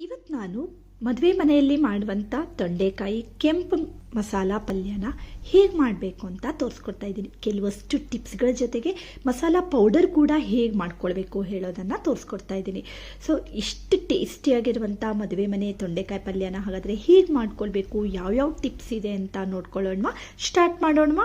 ಇವತ್ತು ನಾನು ಮದುವೆ ಮನೆಯಲ್ಲಿ ಮಾಡುವಂಥ ತೊಂಡೆಕಾಯಿ ಕೆಂಪು ಮಸಾಲ ಪಲ್ಯನ ಹೇಗೆ ಮಾಡಬೇಕು ಅಂತ ತೋರಿಸ್ಕೊಡ್ತಾ ಇದ್ದೀನಿ. ಕೆಲವಷ್ಟು ಟಿಪ್ಸ್ಗಳ ಜೊತೆಗೆ ಮಸಾಲ ಪೌಡರ್ ಕೂಡ ಹೇಗೆ ಮಾಡ್ಕೊಳ್ಬೇಕು ಹೇಳೋದನ್ನು ತೋರಿಸ್ಕೊಡ್ತಾ ಇದ್ದೀನಿ. ಸೊ ಇಷ್ಟು ಟೇಸ್ಟಿಯಾಗಿರುವಂಥ ಮದುವೆ ಮನೆ ತೊಂಡೆಕಾಯಿ ಪಲ್ಯನ ಹಾಗಾದರೆ ಹೇಗೆ ಮಾಡ್ಕೊಳ್ಬೇಕು, ಯಾವ್ಯಾವ ಟಿಪ್ಸ್ ಇದೆ ಅಂತ ನೋಡ್ಕೊಳ್ಳೋಣ ಸ್ಟಾರ್ಟ್ ಮಾಡೋಣ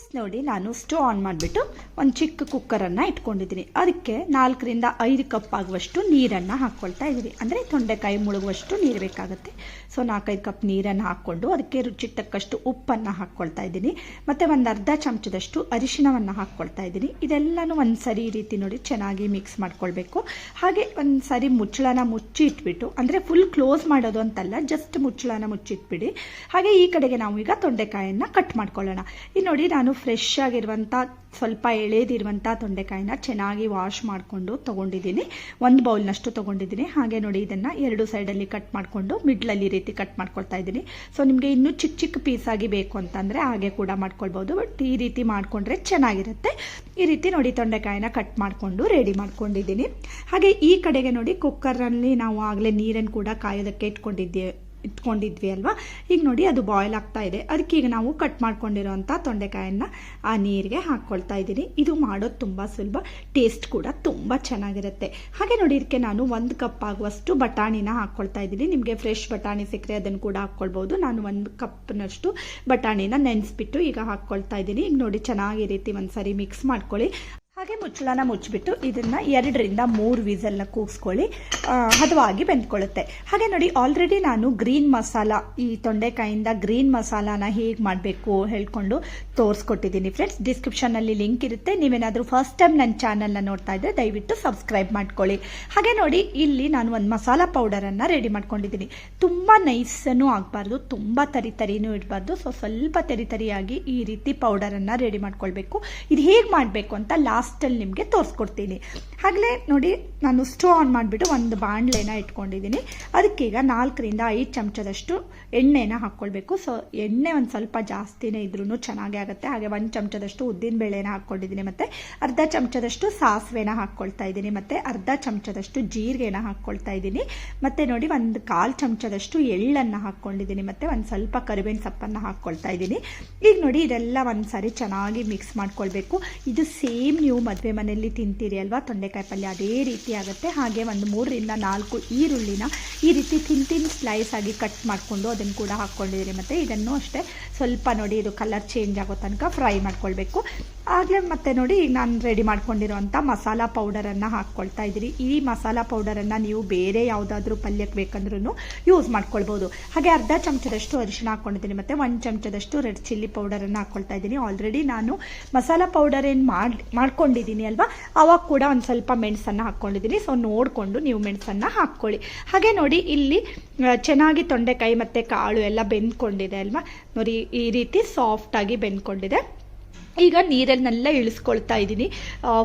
ಫಸ್ಟ್ ನೋಡಿ ನಾನು ಸ್ಟವ್ ಆನ್ ಮಾಡಿಬಿಟ್ಟು ಒಂದು ಚಿಕ್ಕ ಕುಕ್ಕರನ್ನು ಇಟ್ಕೊಂಡಿದ್ದೀನಿ. ಅದಕ್ಕೆ ನಾಲ್ಕರಿಂದ ಐದು ಕಪ್ ಆಗುವಷ್ಟು ನೀರನ್ನು ಹಾಕ್ಕೊಳ್ತಾ ಇದ್ದೀನಿ. ಅಂದರೆ ತೊಂಡೆಕಾಯಿ ಮುಳುಗುವಷ್ಟು ನೀರು ಬೇಕಾಗುತ್ತೆ. ಸೊ ನಾಲ್ಕೈದು ಕಪ್ ನೀರನ್ನು ಹಾಕ್ಕೊಂಡು ಅದಕ್ಕೆ ರುಚಿಗೆ ತಕ್ಕಷ್ಟು ಉಪ್ಪನ್ನು ಹಾಕ್ಕೊಳ್ತಾ ಇದ್ದೀನಿ. ಮತ್ತು ಒಂದು ಅರ್ಧ ಚಮಚದಷ್ಟು ಅರಿಶಿಣವನ್ನು ಹಾಕ್ಕೊಳ್ತಾ ಇದ್ದೀನಿ. ಇದೆಲ್ಲನೂ ಒಂದು ಸರಿ ಈ ರೀತಿ ನೋಡಿ ಚೆನ್ನಾಗಿ ಮಿಕ್ಸ್ ಮಾಡ್ಕೊಳ್ಬೇಕು. ಹಾಗೆ ಒಂದು ಸರಿ ಮುಚ್ಚಳನ ಮುಚ್ಚಿ ಇಟ್ಬಿಟ್ಟು ಅಂದರೆ ಫುಲ್ ಕ್ಲೋಸ್ ಮಾಡೋದು ಅಂತಲ್ಲ ಜಸ್ಟ್ ಮುಚ್ಚಳನ ಮುಚ್ಚಿಟ್ಬಿಡಿ. ಹಾಗೆ ಈ ಕಡೆಗೆ ನಾವು ಈಗ ತೊಂಡೆಕಾಯನ್ನು ಕಟ್ ಮಾಡ್ಕೊಳ್ಳೋಣ. ಈ ನೋಡಿ ನಾನು ಫ್ರೆಶ್ ಆಗಿರುವಂಥ ಸ್ವಲ್ಪ ಎಳೆದಿರುವಂಥ ತೊಂಡೆಕಾಯಿನ ಚೆನ್ನಾಗಿ ವಾಶ್ ಮಾಡಿಕೊಂಡು ತೊಗೊಂಡಿದ್ದೀನಿ. ಒಂದು ಬೌಲ್ನಷ್ಟು ತೊಗೊಂಡಿದ್ದೀನಿ. ಹಾಗೆ ನೋಡಿ ಇದನ್ನು ಎರಡು ಸೈಡಲ್ಲಿ ಕಟ್ ಮಾಡಿಕೊಂಡು ಮಿಡ್ಲಲ್ಲಿ ರೀತಿ ಕಟ್ ಮಾಡ್ಕೊಳ್ತಾ ಇದ್ದೀನಿ. ಸೊ ನಿಮಗೆ ಇನ್ನೂ ಚಿಕ್ಕ ಚಿಕ್ಕ ಪೀಸಾಗಿ ಬೇಕು ಅಂತಂದರೆ ಹಾಗೆ ಕೂಡ ಮಾಡ್ಕೊಳ್ಬೋದು. ಬಟ್ ಈ ರೀತಿ ಮಾಡಿಕೊಂಡ್ರೆ ಚೆನ್ನಾಗಿರುತ್ತೆ. ಈ ರೀತಿ ನೋಡಿ ತೊಂಡೆಕಾಯಿನ ಕಟ್ ಮಾಡಿಕೊಂಡು ರೆಡಿ ಮಾಡ್ಕೊಂಡಿದ್ದೀನಿ. ಹಾಗೆ ಈ ಕಡೆಗೆ ನೋಡಿ ಕುಕ್ಕರ್ನಲ್ಲಿ ನಾವು ಆಗಲೇ ನೀರನ್ನು ಕೂಡ ಕಾಯೋದಕ್ಕೆ ಇಟ್ಕೊಂಡಿದ್ದೀವಿ ಇಟ್ಕೊಂಡಿದ್ವಿ ಅಲ್ವಾ? ಈಗ ನೋಡಿ ಅದು ಬಾಯ್ಲ್ ಆಗ್ತಾ ಇದೆ. ಅದಕ್ಕೆ ಈಗ ನಾವು ಕಟ್ ಮಾಡ್ಕೊಂಡಿರೋಂಥ ತೊಂಡೆಕಾಯನ್ನು ಆ ನೀರಿಗೆ ಹಾಕ್ಕೊಳ್ತಾ ಇದ್ದೀನಿ. ಇದು ಮಾಡೋದು ತುಂಬ ಸುಲಭ. ಟೇಸ್ಟ್ ಕೂಡ ತುಂಬ ಚೆನ್ನಾಗಿರುತ್ತೆ. ಹಾಗೆ ನೋಡಿ ಇದಕ್ಕೆ ನಾನು ಒಂದು ಕಪ್ ಆಗುವಷ್ಟು ಬಟಾಣಿನ ಹಾಕ್ಕೊಳ್ತಾ ಇದ್ದೀನಿ. ನಿಮಗೆ ಫ್ರೆಶ್ ಬಟಾಣಿ ಸಿಕ್ಕರೆ ಅದನ್ನು ಕೂಡ ಹಾಕ್ಕೊಳ್ಬೋದು ನಾನು ಒಂದು ಕಪ್ನಷ್ಟು ಬಟಾಣಿನ ನೆನೆಸ್ಬಿಟ್ಟು ಈಗ ಹಾಕ್ಕೊಳ್ತಾ ಇದ್ದೀನಿ. ಈಗ ನೋಡಿ ಚೆನ್ನಾಗಿ ರೀತಿ ಒಂದು ಮಿಕ್ಸ್ ಮಾಡ್ಕೊಳ್ಳಿ. ಹಾಗೆ ಮುಚ್ಚಳನ ಮುಚ್ಚಿಬಿಟ್ಟು ಇದನ್ನು ಎರಡರಿಂದ ಮೂರು ವೀಸಲ್ನ ಕೂಗಿಸ್ಕೊಳ್ಳಿ. ಹದವಾಗಿ ಬೆಂದ್ಕೊಳ್ಳುತ್ತೆ. ಹಾಗೆ ನೋಡಿ ಆಲ್ರೆಡಿ ನಾನು ಗ್ರೀನ್ ಮಸಾಲ ಈ ತೊಂಡೆಕಾಯಿಂದ ಗ್ರೀನ್ ಮಸಾಲಾನ ಹೇಗೆ ಮಾಡಬೇಕು ಹೇಳ್ಕೊಂಡು ತೋರಿಸ್ಕೊಟ್ಟಿದ್ದೀನಿ ಫ್ರೆಂಡ್ಸ್ ಡಿಸ್ಕ್ರಿಪ್ಷನಲ್ಲಿ ಲಿಂಕ್ ಇರುತ್ತೆ. ನೀವೇನಾದರೂ ಫಸ್ಟ್ ಟೈಮ್ ನನ್ನ ಚಾನಲ್ನ ನೋಡ್ತಾ ಇದ್ದರೆ ದಯವಿಟ್ಟು ಸಬ್ಸ್ಕ್ರೈಬ್ ಮಾಡ್ಕೊಳ್ಳಿ. ಹಾಗೆ ನೋಡಿ, ಇಲ್ಲಿ ನಾನು ಒಂದು ಮಸಾಲ ಪೌಡರನ್ನು ರೆಡಿ ಮಾಡ್ಕೊಂಡಿದ್ದೀನಿ. ತುಂಬ ನೈಸನ್ನು ಆಗಬಾರ್ದು, ತುಂಬ ತರಿ ತರಿನೂ ಇಡಬಾರ್ದು. ಸೊ ಸ್ವಲ್ಪ ತರಿ ತರಿಯಾಗಿ ಈ ರೀತಿ ಪೌಡರನ್ನು ರೆಡಿ ಮಾಡ್ಕೊಳ್ಬೇಕು. ಇದು ಹೇಗೆ ಮಾಡಬೇಕು ಅಂತ ಲಾಸ್ಟಲ್ಲಿ ನಿಮಗೆ ತೋರಿಸ್ಕೊಡ್ತೀನಿ. ಹಾಗಲೇ ನೋಡಿ, ನಾನು ಸ್ಟವ್ ಆನ್ ಮಾಡಿಬಿಟ್ಟು ಒಂದು ಬಾಣಲೆನ ಇಟ್ಕೊಂಡಿದ್ದೀನಿ. ಅದಕ್ಕೀಗ ನಾಲ್ಕರಿಂದ ಐದು ಚಮಚದಷ್ಟು ಎಣ್ಣೆನ ಹಾಕ್ಕೊಳ್ಬೇಕು. ಸೊ ಎಣ್ಣೆ ಒಂದು ಸ್ವಲ್ಪ ಜಾಸ್ತಿನೇ ಇದ್ರೂ ಚೆನ್ನಾಗೇ ಆಗುತ್ತೆ. ಹಾಗೆ ಒಂದು ಚಮಚದಷ್ಟು ಉದ್ದಿನ ಬೇಳೆನ ಹಾಕ್ಕೊಂಡಿದ್ದೀನಿ ಮತ್ತು, ಅರ್ಧ ಚಮಚದಷ್ಟು ಸಾಸಿವೆನ ಹಾಕ್ಕೊಳ್ತಾ ಇದ್ದೀನಿ ಮತ್ತು, ಅರ್ಧ ಚಮಚದಷ್ಟು ಜೀರಿಗೆನ ಹಾಕ್ಕೊಳ್ತಾ ಇದ್ದೀನಿ. ಮತ್ತು ನೋಡಿ, ಒಂದು ಕಾಲು ಚಮಚದಷ್ಟು ಎಳ್ಳನ್ನು ಹಾಕ್ಕೊಂಡಿದ್ದೀನಿ ಮತ್ತು, ಒಂದು ಸ್ವಲ್ಪ ಕರಿಬೇವಿನ ಸೊಪ್ಪನ್ನು ಹಾಕ್ಕೊಳ್ತಾ ಇದ್ದೀನಿ. ಈಗ ನೋಡಿ, ಇದೆಲ್ಲ ಒಂದು ಸಾರಿ ಚೆನ್ನಾಗಿ ಮಿಕ್ಸ್ ಮಾಡ್ಕೊಳ್ಬೇಕು. ಇದು ಸೇಮ್ ನೀವು ಮದುವೆ ಮನೆಯಲ್ಲಿ ತಿಂತೀರಿ ಅಲ್ವಾ? ತೊಂಡೆಕಾಯಿ ಪಲ್ಯ ಅದೇ ರೀತಿ ಆಗುತ್ತೆ. ಹಾಗೆ ಒಂದು ಮೂರರಿಂದ ನಾಲ್ಕು ಈರುಳ್ಳಿನ ಈ ರೀತಿ ತಿನ್ ತಿನ್ ಸ್ಲೈಸ್ ಆಗಿ ಕಟ್ ಮಾಡಿಕೊಂಡು ಅದನ್ನು ಕೂಡ ಹಾಕ್ಕೊಂಡಿದ್ದೀರಿ. ಮತ್ತು ಇದನ್ನು ಅಷ್ಟೇ ಸ್ವಲ್ಪ ನೋಡಿ, ಇದು ಕಲರ್ ಚೇಂಜ್ ಆಗೋ ತನಕ ಫ್ರೈ ಮಾಡ್ಕೊಳ್ಬೇಕು. ಆಗಲೇ ಮತ್ತೆ ನೋಡಿ, ನಾನು ರೆಡಿ ಮಾಡ್ಕೊಂಡಿರೋಂಥ ಮಸಾಲ ಪೌಡರನ್ನು ಹಾಕ್ಕೊಳ್ತಾ ಇದ್ದೀರಿ ಈ ಮಸಾಲ ಪೌಡರನ್ನು ನೀವು ಬೇರೆ ಯಾವುದಾದ್ರೂ ಪಲ್ಯಕ್ಕೆ ಬೇಕಂದ್ರೂ ಯೂಸ್ ಮಾಡ್ಕೊಳ್ಬೋದು. ಹಾಗೆ ಅರ್ಧ ಚಮಚದಷ್ಟು ಅರಿಶಿನ ಹಾಕ್ಕೊಂಡಿದ್ದೀನಿ ಮತ್ತು ಒಂದು ಚಮಚದಷ್ಟು ರೆಡ್ ಚಿಲ್ಲಿ ಪೌಡರನ್ನು ಹಾಕ್ಕೊಳ್ತಾ ಇದ್ದೀನಿ. ಆಲ್ರೆಡಿ ನಾನು ಮಸಾಲ ಪೌಡರ್ ಏನು ಮಾಡಿ, ಮಾಡ್ಕೊಂಡಿದ್ದೀನಿ ಅಲ್ವಾ? ಅವಾಗ ಕೂಡ ಒಂದು ಸ್ವಲ್ಪ ಮೆಣಸನ್ನು ಹಾಕ್ಕೊಂಡಿದ್ದೀನಿ. ಸೊ ನೋಡಿಕೊಂಡು ನೀವು ಮೆಣಸನ್ನು ಹಾಕ್ಕೊಳ್ಳಿ. ಹಾಗೆ ನೋಡಿ, ಇಲ್ಲಿ ಚೆನ್ನಾಗಿ ತೊಂಡೆಕಾಯಿ ಮತ್ತು ಕಾಳು ಎಲ್ಲ ಬೆಂದ್ಕೊಂಡಿದೆ ಅಲ್ವಾ? ನೋಡಿ, ಈ ರೀತಿ ಸಾಫ್ಟಾಗಿ ಬೆಂದ್ಕೊಂಡಿದೆ. ಈಗ ನೀರನ್ನೆಲ್ಲ ಇಳಿಸ್ಕೊಳ್ತಾ ಇದ್ದೀನಿ.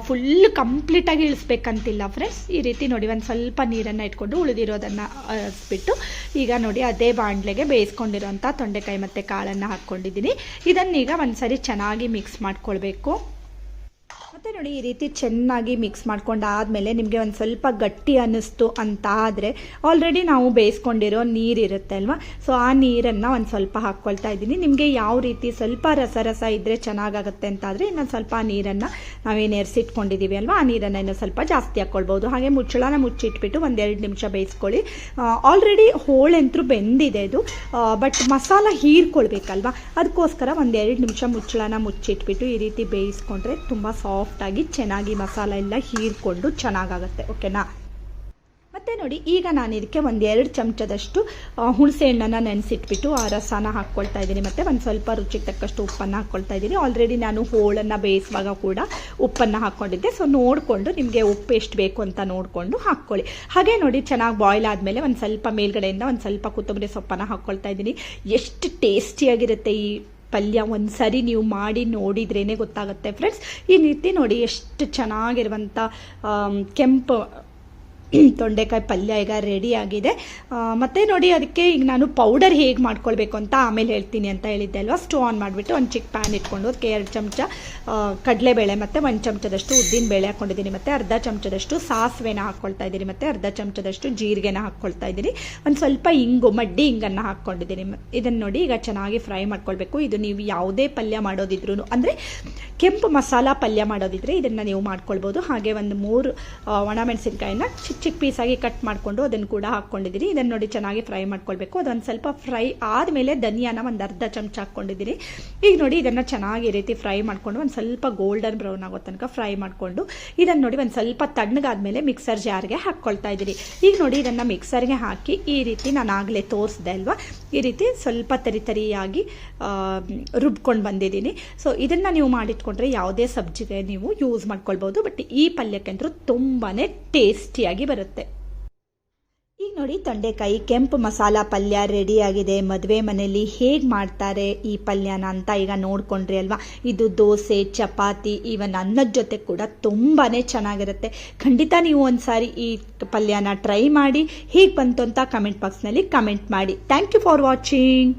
ಫುಲ್ ಕಂಪ್ಲೀಟಾಗಿ ಇಳಿಸ್ಬೇಕಂತಿಲ್ಲ ಫ್ರೆಂಡ್ಸ್ ಈ ರೀತಿ ನೋಡಿ ಒಂದು ಸ್ವಲ್ಪ ನೀರನ್ನು ಇಟ್ಕೊಂಡು ಉಳಿದಿರೋದನ್ನು ಬಿಟ್ಟು ಈಗ ನೋಡಿ ಅದೇ ಬಾಣಲೆಗೆ ಬೇಯಿಸ್ಕೊಂಡಿರೋಂಥ ತೊಂಡೆಕಾಯಿ ಮತ್ತು ಕಾಳನ್ನು ಹಾಕ್ಕೊಂಡಿದ್ದೀನಿ. ಇದನ್ನೀಗ ಒಂದು ಸರಿ ಚೆನ್ನಾಗಿ ಮಿಕ್ಸ್ ಮಾಡ್ಕೊಳ್ಬೇಕು. ಮತ್ತು ನೋಡಿ ಈ ರೀತಿ ಚೆನ್ನಾಗಿ ಮಿಕ್ಸ್ ಮಾಡ್ಕೊಂಡಾದಮೇಲೆ ನಿಮಗೆ ಒಂದು ಸ್ವಲ್ಪ ಗಟ್ಟಿ ಅನ್ನಿಸ್ತು ಅಂತ ಆದರೆ ಆಲ್ರೆಡಿ ನಾವು ಬೇಯಿಸ್ಕೊಂಡಿರೋ ನೀರಿರುತ್ತೆ ಅಲ್ವಾ? ಸೊ ಆ ನೀರನ್ನು ಒಂದು ಸ್ವಲ್ಪ ಹಾಕ್ಕೊಳ್ತಾ ಇದ್ದೀನಿ. ನಿಮಗೆ ಯಾವ ರೀತಿ ಸ್ವಲ್ಪ ರಸ ರಸ ಇದ್ದರೆ ಚೆನ್ನಾಗಾಗುತ್ತೆ ಅಂತ ಆದರೆ ಇನ್ನೊಂದು ಸ್ವಲ್ಪ ನೀರನ್ನು ನಾವೇನು ಎರ್ಸಿಟ್ಕೊಂಡಿದ್ದೀವಿ ಅಲ್ವಾ? ಆ ನೀರನ್ನು ಇನ್ನೂ ಸ್ವಲ್ಪ ಜಾಸ್ತಿ ಹಾಕ್ಕೊಳ್ಬೋದು ಹಾಗೆ ಮುಚ್ಚಳನ ಮುಚ್ಚಿಟ್ಬಿಟ್ಟು ಒಂದೆರಡು ನಿಮಿಷ ಬೇಯಿಸ್ಕೊಳ್ಳಿ. ಆಲ್ರೆಡಿ ಹೋಳೆಂತರೂ ಬೆಂದಿದೆ ಇದು ಬಟ್ ಮಸಾಲ ಹೀರ್ಕೊಳ್ಬೇಕಲ್ವಾ? ಅದಕ್ಕೋಸ್ಕರ ಒಂದೆರಡು ನಿಮಿಷ ಮುಚ್ಚಳನ ಮುಚ್ಚಿಟ್ಬಿಟ್ಟು ಈ ರೀತಿ ಬೇಯಿಸ್ಕೊಂಡ್ರೆ ತುಂಬ ಸಾಫ್ಟಾಗಿ ಚೆನ್ನಾಗಿ ಮಸಾಲ ಎಲ್ಲ ಹೀರ್ಕೊಂಡು ಚೆನ್ನಾಗಾಗುತ್ತೆ, ಓಕೆನಾ? ಮತ್ತು ನೋಡಿ, ಈಗ ನಾನು ಇದಕ್ಕೆ ಒಂದು ಎರಡು ಚಮಚದಷ್ಟು ಹುಣಸೆ ಹಣ್ಣನ್ನು ನೆನೆಸಿಟ್ಬಿಟ್ಟು ಆ ರಸನ ಹಾಕ್ಕೊಳ್ತಾ ಇದ್ದೀನಿ. ಮತ್ತು ಒಂದು ಸ್ವಲ್ಪ ರುಚಿಗೆ ತಕ್ಕಷ್ಟು ಉಪ್ಪನ್ನು ಹಾಕ್ಕೊಳ್ತಾ ಇದ್ದೀನಿ. ಆಲ್ರೆಡಿ ನಾನು ಹೋಳನ್ನು ಬೇಯಿಸುವಾಗ ಕೂಡ ಉಪ್ಪನ್ನು ಹಾಕ್ಕೊಂಡಿದ್ದೆ. ಸೊ ನೋಡಿಕೊಂಡು ನಿಮಗೆ ಉಪ್ಪು ಎಷ್ಟು ಬೇಕು ಅಂತ ನೋಡಿಕೊಂಡು ಹಾಕ್ಕೊಳ್ಳಿ. ಹಾಗೆ ನೋಡಿ, ಚೆನ್ನಾಗಿ ಬಾಯ್ಲ್ ಆದಮೇಲೆ ಒಂದು ಸ್ವಲ್ಪ ಮೇಲ್ಗಡೆಯಿಂದ ಒಂದು ಸ್ವಲ್ಪ ಕೊತ್ತಂಬರಿ ಸೊಪ್ಪನ್ನು ಹಾಕ್ಕೊಳ್ತಾ ಇದ್ದೀನಿ. ಎಷ್ಟು ಟೇಸ್ಟಿಯಾಗಿರುತ್ತೆ ಈ ಪಲ್ಯ ಒಂದು ಸರಿ ನೀವು ಮಾಡಿ ನೋಡಿದ್ರೇ ಗೊತ್ತಾಗುತ್ತೆ ಫ್ರೆಂಡ್ಸ್ ಈ ರೀತಿ ನೋಡಿ ಎಷ್ಟು ಚೆನ್ನಾಗಿರುವಂಥ ಕೆಂಪು ತೊಂಡೆಕಾಯಿ ಪಲ್ಯ ಈಗ ರೆಡಿ ಆಗಿದೆ. ಮತ್ತೆ ನೋಡಿ ಅದಕ್ಕೆ ಈಗ ನಾನು ಪೌಡರ್ ಹೇಗೆ ಮಾಡ್ಕೊಳ್ಬೇಕು ಅಂತ ಆಮೇಲೆ ಹೇಳ್ತೀನಿ ಅಂತ ಹೇಳಿದ್ದೆ ಅಲ್ವಾ? ಸ್ಟವ್ ಆನ್ ಮಾಡಿಬಿಟ್ಟು ಒಂದು ಚಿಕ್ಕ ಪ್ಯಾನ್ ಇಟ್ಕೊಂಡು ಅದಕ್ಕೆ ಎರಡು ಚಮಚ ಕಡಲೆಬೇಳೆ ಮತ್ತು ಒಂದು ಚಮಚದಷ್ಟು ಉದ್ದಿನ ಬೇಳೆ ಹಾಕ್ಕೊಂಡಿದ್ದೀನಿ ಮತ್ತು ಅರ್ಧ ಚಮಚದಷ್ಟು ಸಾಸಿವೆನ ಹಾಕ್ಕೊಳ್ತಾ ಇದ್ದೀನಿ ಮತ್ತು ಅರ್ಧ ಚಮಚದಷ್ಟು ಜೀರಿಗೆನ ಹಾಕ್ಕೊಳ್ತಾ ಇದ್ದೀನಿ. ಒಂದು ಸ್ವಲ್ಪ ಇಂಗು, ಮಡ್ಡಿ ಇಂಗನ್ನು ಹಾಕ್ಕೊಂಡಿದ್ದೀನಿ ಇದನ್ನು ನೋಡಿ ಈಗ ಚೆನ್ನಾಗಿ ಫ್ರೈ ಮಾಡ್ಕೊಳ್ಬೇಕು. ಇದು ನೀವು ಯಾವುದೇ ಪಲ್ಯ ಮಾಡೋದಿದ್ರು ಅಂದರೆ ಕೆಂಪು ಮಸಾಲ ಪಲ್ಯ ಮಾಡೋದಿದ್ರೆ ಇದನ್ನು ನೀವು ಮಾಡ್ಕೊಳ್ಬೋದು. ಹಾಗೆ ಒಂದು ಮೂರು ಒಣ ಒಣಮೆಣಸಿನ್ಕಾಯಿನ ಚಿಕ್ಕ ಚಿಕ್ಕ ಪೀಸಾಗಿ ಕಟ್ ಮಾಡಿಕೊಂಡು ಅದನ್ನು ಕೂಡ ಹಾಕ್ಕೊಂಡಿದ್ದೀನಿ ಇದನ್ನು ನೋಡಿ ಚೆನ್ನಾಗಿ ಫ್ರೈ ಮಾಡ್ಕೊಳ್ಬೇಕು. ಅದೊಂದು ಸ್ವಲ್ಪ ಫ್ರೈ ಆದಮೇಲೆ ಧನಿಯಾನ ಒಂದು ಅರ್ಧ ಚಮಚ ಹಾಕ್ಕೊಂಡಿದ್ದೀನಿ ಈಗ ನೋಡಿ ಇದನ್ನು ಚೆನ್ನಾಗಿ ರೀತಿ ಫ್ರೈ ಮಾಡಿಕೊಂಡು ಒಂದು ಸ್ವಲ್ಪ ಗೋಲ್ಡನ್ ಬ್ರೌನ್ ಆಗೋ ತನಕ ಫ್ರೈ ಮಾಡಿಕೊಂಡು ಇದನ್ನು ನೋಡಿ ಒಂದು ಸ್ವಲ್ಪ ತಣ್ಣಗಾದ್ಮೇಲೆ ಮಿಕ್ಸರ್ ಜಾರ್ಗೆ ಹಾಕ್ಕೊಳ್ತಾ ಇದ್ದೀರಿ ಈಗ ನೋಡಿ ಇದನ್ನು ಮಿಕ್ಸರ್ಗೆ ಹಾಕಿ ಈ ರೀತಿ ನಾನು ಆಗಲೇ ತೋರಿಸ್ದೆ ಅಲ್ವಾ? ಈ ರೀತಿ ಸ್ವಲ್ಪ ತರಿ ತರಿಯಾಗಿ ರುಬ್ಕೊಂಡು ಬಂದಿದ್ದೀನಿ ಸೊ ಇದನ್ನು ನೀವು ಮಾಡಿಟ್ಕೊಂಡ್ರೆ ಯಾವುದೇ ಸಬ್ಜಿಗೆ ನೀವು ಯೂಸ್ ಮಾಡ್ಕೊಳ್ಬೋದು. ಬಟ್ ಈ ಪಲ್ಯಕ್ಕಂತೂ ತುಂಬಾ ಟೇಸ್ಟಿಯಾಗಿ ಬರುತ್ತೆ. ಈಗ ನೋಡಿ ತೊಂಡೆಕಾಯಿ ಕೆಂಪು ಮಸಾಲ ಪಲ್ಯ ರೆಡಿ ಆಗಿದೆ. ಮದುವೆ ಮನೆಯಲ್ಲಿ ಹೇಗೆ ಮಾಡ್ತಾರೆ ಈ ಪಲ್ಯನ ಅಂತ ಈಗ ನೋಡ್ಕೊಂಡ್ರಿ ಅಲ್ವಾ? ಇದು ದೋಸೆ, ಚಪಾತಿ ಇವನ್ ಅನ್ನದ ಜೊತೆ ಕೂಡ ತುಂಬಾ ಚೆನ್ನಾಗಿರುತ್ತೆ. ಖಂಡಿತ ನೀವು ಒಂದ್ಸಾರಿ ಈ ಪಲ್ಯನ ಟ್ರೈ ಮಾಡಿ ಹೇಗೆ ಬಂತು ಅಂತ ಕಮೆಂಟ್ ಬಾಕ್ಸ್ನಲ್ಲಿ ಕಮೆಂಟ್ ಮಾಡಿ. Thank you for watching